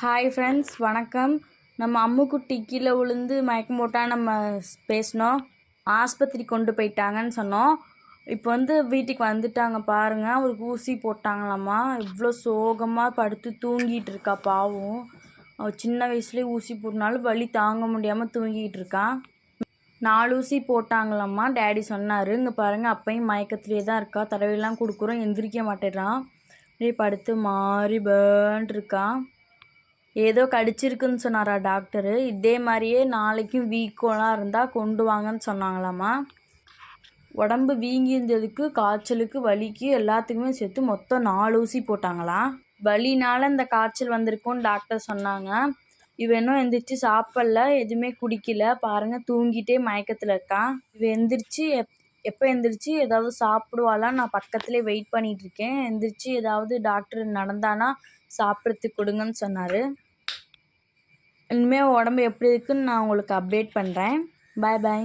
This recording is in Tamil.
ஹாய் ஃப்ரெண்ட்ஸ் வணக்கம். நம்ம அம்முக்குட்டி கீழே விழுந்து மயக்கம் போட்டால் நம்ம பேசினோம். ஆஸ்பத்திரி கொண்டு போயிட்டாங்கன்னு சொன்னோம். இப்போ வந்து வீட்டுக்கு வந்துட்டாங்க பாருங்கள் அவருக்கு ஊசி போட்டாங்களாம்மா. இவ்வளோ சோகமாக படுத்து தூங்கிட்டு இருக்கா பாவம். அவள் சின்ன வயசுலேயே ஊசி போட்டனாலும் வலி தாங்க முடியாமல் தூங்கிட்டு இருக்கான் நாலு ஊசி போட்டாங்களாம்மா. டேடி சொன்னார் இங்கே பாருங்கள் அப்பையும் மயக்கத்திலே தான் இருக்கா. தடவையெல்லாம் கொடுக்குறோம் எந்திரிக்க மாட்டேறான். அப்படியே படுத்து மாறி பேன்ட்டு இருக்கான் ஏதோ கடிச்சிருக்குன்னு சொன்னாரா டாக்டரு. இதே மாதிரியே நாளைக்கும் வீக்கோலாம் இருந்தால் கொண்டு வாங்கன்னு சொன்னாங்களாம்மா. உடம்பு வீங்கி இருந்ததுக்கு காய்ச்சலுக்கு வலிக்கு எல்லாத்துக்குமே சேர்த்து மொத்தம் நாலு ஊசி போட்டாங்களாம் வலினால இந்த காய்ச்சல் வந்திருக்கும்னு டாக்டர் சொன்னாங்க. இவன் இன்னும் எந்திரிச்சு சாப்பிடல எதுவுமே குடிக்கல. பாருங்கள் தூங்கிட்டே மயக்கத்தில் இருக்கான் இவன் எந்திரிச்சு எப் எப்போ எந்திரிச்சு ஏதாவது சாப்பிடுவாளா நான் பக்கத்துலேயே வெயிட் பண்ணிகிட்ருக்கேன் எந்திரிச்சு ஏதாவது டாக்டர் நடந்தானா சாப்பிட்றதுக்கு கொடுங்கன்னு சொன்னார். இனிமேல் உடம்பு எப்படி இருக்குன்னு நான் உங்களுக்கு அப்டேட் பண்ணுறேன் பாய் பாய்